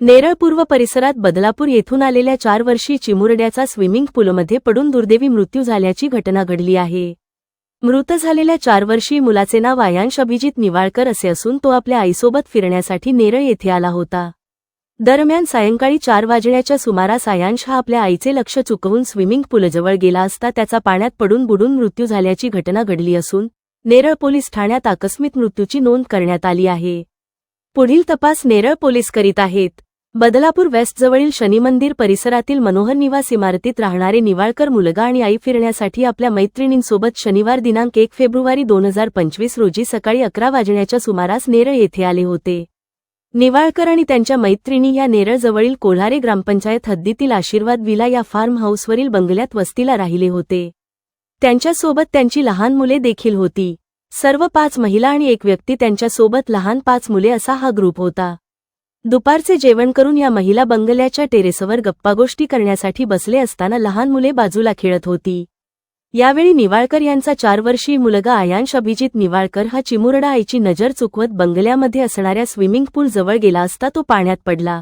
नेरळ पूर्व परिसरात बदलापूर येथून आलेल्या चार वर्षी चिमुरड्याचा स्विमिंग पूलमध्ये पडून दुर्दैवी मृत्यू झाल्याची घटना घडली आहे. मृत झालेल्या चार वर्षी मुलाचे नाव आयांश अभिजित निवाळकर असे असून तो आपल्या आईसोबत फिरण्यासाठी नेरळ येथे आला होता. दरम्यान सायंकाळी चार वाजण्याच्या सुमारास आयांश हा आपल्या आईचे लक्ष चुकवून स्विमिंग पूलजवळ गेला असता त्याचा पाण्यात पडून बुडून मृत्यू झाल्याची घटना घडली असून नेरळ पोलीस ठाण्यात आकस्मिक मृत्यूची नोंद करण्यात आली आहे. पुढील तपास नेरळ पोलीस करीत आहेत. बदलापूर वेस्टजवळील शनिमंदिर परिसरातील मनोहर निवास इमारतीत राहणारे निवाळकर मुलगा आणि आई फिरण्यासाठी आपल्या मैत्रिणींसोबत शनिवार दिनांक एक फेब्रुवारी दोन हजार पंचवीस रोजी सकाळी अकरा वाजण्याच्या सुमारास नेरळ येथे आले होते. निवाळकर आणि त्यांच्या मैत्रिणी या नेरळजवळील कोल्हारे ग्रामपंचायत हद्दीतील आशीर्वाद विला या फार्म हाऊसवरील बंगल्यात वस्तीला राहिले होते. त्यांच्यासोबत त्यांची लहान मुले देखील होती. सर्व पाच महिला आणि एक व्यक्ती त्यांच्यासोबत लहान पाच मुले असा हा ग्रुप होता. दुपारचे जेवण करून या महिला बंगल्याच्या टेरेसवर गप्पागोष्टी करण्यासाठी बसले असताना लहान मुले बाजूला खेळत होती. यावेळी निवाळकर यांचा चार वर्षीय मुलगा आयांश अभिजित निवाळकर हा चिमुरडा आईची नजर चुकवत बंगल्यामध्ये असणाऱ्या स्विमिंग पूल जवळ गेला असता तो पाण्यात पडला.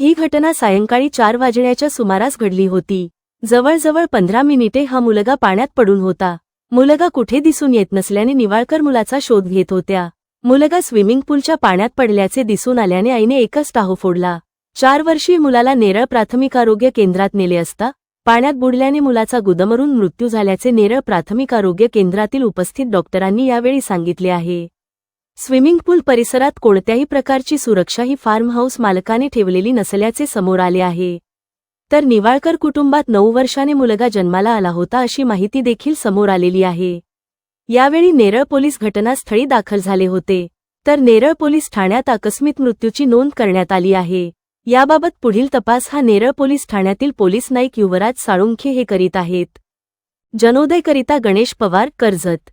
ही घटना सायंकाळी चार वाजण्याच्या सुमारास घडली होती. जवळजवळ पंधरा मिनिटे हा मुलगा पाण्यात पडून होता. मुलगा कुठे दिसून येत नसल्याने निवाळकर मुलाचा शोध घेत होत्या. मुलगा स्विमिंग पूलच्या पाण्यात पडल्याचे दिसून आल्याने आईने एकच टाहू फोडला. चार वर्षीय मुलाला नेरळ प्राथमिक आरोग्य केंद्रात नेले असता पाण्यात बुडल्याने मुलाचा गुदमरून मृत्यू झाल्याचे नेरळ प्राथमिक आरोग्य केंद्रातील उपस्थित डॉक्टरांनी यावेळी सांगितले आहे. स्विमिंग पूल परिसरात कोणत्याही प्रकारची सुरक्षा ही फार्म हाऊस मालकाने ठेवलेली नसल्याचे समोर आले आहे. तर निवाळकर कुटुंबात नऊ वर्षाने मुलगा जन्माला आला होता अशी माहिती देखील समोर आलेली आहे. यावेळी नेरळ पोलीस घटनास्थळी दाखल झाले होते. तर नेरळ पोलीस ठाण्यात आकस्मिक मृत्यूची नोंद करण्यात आली आहे. याबाबत पुढील तपास हा नेरळ पोलीस ठाण्यातील पोलीस नाईक युवराज साळुंखे हे करीत आहेत. जनोदयकरिता गणेश पवार कर्जत.